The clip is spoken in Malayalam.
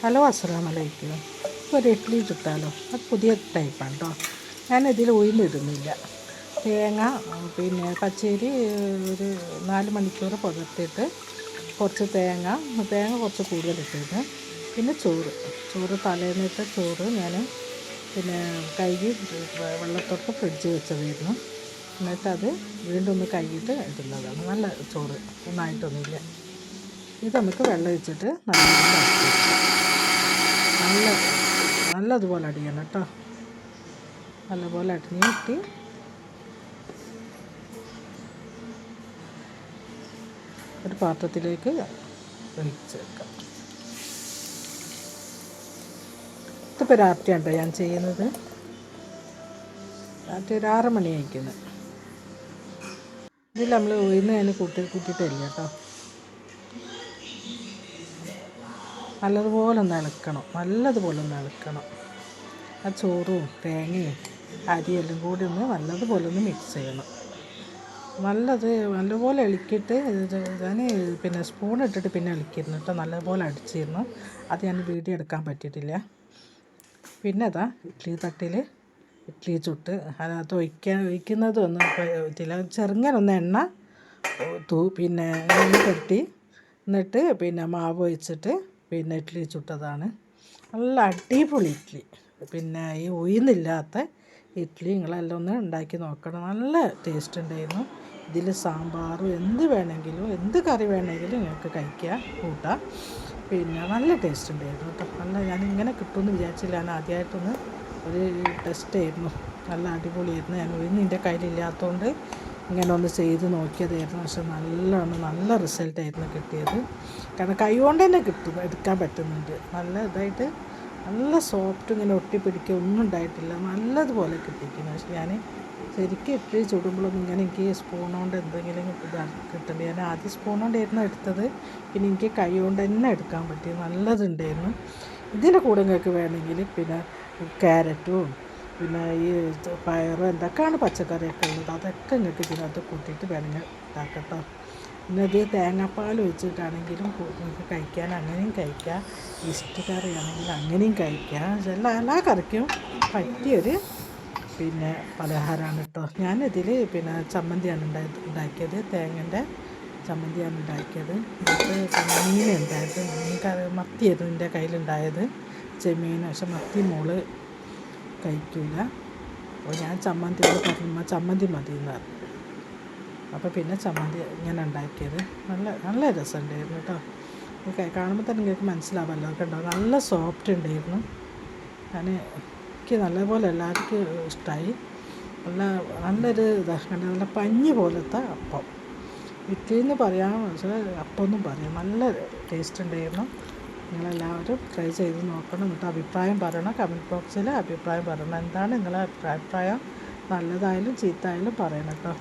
ഹലോ അസ്സലാം വലൈക്കും ഒരു ഇഡ്ഡലി ചുട്ടാലോ? അത് പുതിയ ടൈപ്പാണ് കേട്ടോ ഞാനിതിൽ ഉഴുന്നിടുന്നില്ല. തേങ്ങ പിന്നെ പച്ചരി ഒരു നാല് മണിക്കൂർ പുതർത്തിയിട്ട് കുറച്ച് തേങ്ങ തേങ്ങ കുറച്ച് കൂടുതൽ ഇട്ടിട്ട് പിന്നെ ചോറ്. ചോറ് തലേന്നിട്ട് ചോറ് ഞാൻ പിന്നെ കഴുകി വെള്ളത്തോട്ട് ഫ്രിഡ്ജ് വെച്ചതായിരുന്നു. അത് വീണ്ടും ഒന്ന് കഴുകിയിട്ട് ഇടുന്നതാണ്. നല്ല ചോറ് ഒന്നായിട്ടൊന്നുമില്ല ഇത് നമുക്ക് വെള്ളം വെച്ചിട്ട് നല്ല നല്ല നല്ലതുപോലെ അടിയണം കേട്ടോ. നല്ലപോലെ അടിഞ്ഞിട്ട് ഒരു പാത്രത്തിലേക്ക് ഒഴിച്ചേക്കാം ഇപ്പോൾ ഇതിപ്പോൾ രാത്രിയാണ് ഞാൻ ചെയ്യുന്നത്? രാത്രി ഒരു ആറ് മണി അയക്കുന്നത് ഇതിൽ നമ്മൾ ഉയർന്ന് ഞാൻ കൂട്ടി കൂട്ടിയിട്ടില്ല കേട്ടോ. നല്ലതുപോലെ ഒന്ന് നല്ലതുപോലെ ഒന്ന് ആ ചോറും തേങ്ങയും അരിയെല്ലാം കൂടി ഒന്ന് നല്ലതുപോലെ ഒന്ന് മിക്സ് ചെയ്യണം. നല്ലത് നല്ലപോലെ ഇളക്കിയിട്ട് ഞാൻ പിന്നെ സ്പൂൺ ഇട്ടിട്ട് പിന്നെ ഇളക്കിയിരുന്നു കേട്ടോ. നല്ലപോലെ അടിച്ചിരുന്നു. അത് ഞാൻ വീഡിയോ എടുക്കാൻ പറ്റിയിട്ടില്ല. പിന്നെ അതാ ഇഡ്ഡലി തട്ടിൽ ഇഡ്ഡലി ചുട്ട് അതിനകത്ത് ഒഴിക്കാൻ ഒഴിക്കുന്നത് ഒന്ന് പറ്റില്ല ചെറുങ്ങനൊന്ന് എണ്ണ തൂ പിന്നെ എണ്ണ കെട്ടി എന്നിട്ട് പിന്നെ മാവ് ഒഴിച്ചിട്ട് പിന്നെ ഇഡ്ഡലി ചുട്ടതാണ്. നല്ല അടിപൊളി ഇഡ്ഡലി പിന്നെ ഈ ഉയർന്നില്ലാത്ത ഇഡ്ഡലി നിങ്ങളെല്ലാം ഒന്ന് ഉണ്ടാക്കി നോക്കണം. നല്ല ടേസ്റ്റ് ഉണ്ടായിരുന്നു. ഇതിൽ സാമ്പാറും എന്ത് വേണമെങ്കിലും എന്ത് കറി വേണമെങ്കിലും നിങ്ങൾക്ക് കഴിക്കാം കൂട്ടാം. പിന്നെ നല്ല ടേസ്റ്റ് ഉണ്ടായിരുന്നു കേട്ടോ. നല്ല ഞാനിങ്ങനെ കിട്ടുമെന്ന് വിചാരിച്ചില്ല. ഞാൻ ആദ്യമായിട്ടൊന്ന് ഒരു ടെസ്റ്റ് ആയിരുന്നു. നല്ല അടിപൊളിയായിരുന്നു. ഞാൻ ഉയർന്ന് എന്റെ കയ്യിലില്ലാത്തതുകൊണ്ട് ഇങ്ങനെ ഒന്ന് ചെയ്ത് നോക്കിയതായിരുന്നു. പക്ഷെ നല്ലോണം നല്ല റിസൾട്ടായിരുന്നു കിട്ടിയത്. കാരണം കൈകൊണ്ട് തന്നെ കിട്ടും എടുക്കാൻ പറ്റുന്നുണ്ട്. നല്ല ഇതായിട്ട് നല്ല സോഫ്റ്റ് ഇങ്ങനെ ഒട്ടിപ്പിടിക്കുക ഒന്നും ഉണ്ടായിട്ടില്ല. നല്ലതുപോലെ കിട്ടിയിരിക്കുന്നു. പക്ഷെ ഞാൻ ശരിക്കും ഇഡ്ഡലി ചുടുമ്പോഴൊന്നും ഇങ്ങനെ എനിക്ക് സ്പൂൺ കൊണ്ട് എന്തെങ്കിലും കിട്ടണ്ട ഞാൻ ആദ്യം സ്പൂൺ കൊണ്ടായിരുന്നു എടുത്തത്. പിന്നെ എനിക്ക് കൈ കൊണ്ട് തന്നെ എടുക്കാൻ പറ്റി. നല്ലതുണ്ടായിരുന്നു. ഇതിന്റെ കൂടെ നിങ്ങൾക്ക് വേണമെങ്കിൽ പിന്നെ ക്യാരറ്റും പിന്നെ ഈ പയർ എന്തൊക്കെയാണ് പച്ചക്കറിയൊക്കെ ഉള്ളത്? അതൊക്കെ നിങ്ങൾക്ക് ഇതിനകത്ത് കൂട്ടിയിട്ട് വേണമെങ്കിൽ ഉണ്ടാക്കട്ടോ പിന്നെ ഇത് തേങ്ങാപ്പാൽ ഒഴിച്ചിട്ടാണെങ്കിലും നിങ്ങൾക്ക് കഴിക്കാൻ അങ്ങനെയും കഴിക്കാം. ഇഷ്ട കറിയാണെങ്കിൽ അങ്ങനെയും കഴിക്കാം. എല്ലാ എല്ലാ കറിക്കും പറ്റിയൊരു പിന്നെ പലഹാരമാണ് കേട്ടോ ഞാനിതിൽ പിന്നെ ചമ്മന്തിയാണ് ഉണ്ടായി ഉണ്ടാക്കിയത്. തേങ്ങന്റെ ചമ്മന്തിയാണ് ഉണ്ടാക്കിയത്. മീൻ ഉണ്ടായത്. മീൻ കറി മത്തിയായിരുന്നു എന്റെ കയ്യിലുണ്ടായത്. ചെമ്മീൻ പക്ഷെ മത്തി മോൾ കഴിക്കില്ല അപ്പോൾ ഞാൻ ചമ്മന്തി പറഞ്ഞു ചമ്മന്തി മതി എന്ന് പറഞ്ഞു. അപ്പോൾ പിന്നെ ചമ്മന്തി ഇങ്ങനെ ഉണ്ടാക്കിയത്. നല്ല നല്ല രസമുണ്ടായിരുന്നു കേട്ടോ. കാണുമ്പോൾ തന്നെ നിങ്ങൾക്ക് മനസ്സിലാവല്ലോ. കേട്ടോ നല്ല സോഫ്റ്റ് ഉണ്ടായിരുന്നു. ഞാൻ എനിക്ക് നല്ലപോലെ എല്ലാവർക്കും ഇഷ്ടമായി നല്ല നല്ലൊരു ഇതാ. നല്ല പഞ്ഞി പോലത്തെ അപ്പം. ഇഡ്ഡലി എന്ന് വെച്ചാൽ അപ്പം ഒന്നും പറയാം നല്ല ടേസ്റ്റ് ഉണ്ടായിരുന്നു. നിങ്ങളെല്ലാവരും ട്രൈ ചെയ്ത് നോക്കണം. എന്നിട്ട് അഭിപ്രായം പറയണം. കമന്റ് ബോക്സിൽ അഭിപ്രായം പറയണം. എന്താണ് നിങ്ങളെ അഭിപ്രായം നല്ലതായാലും ചീത്തയായാലും പറയണം കേട്ടോ.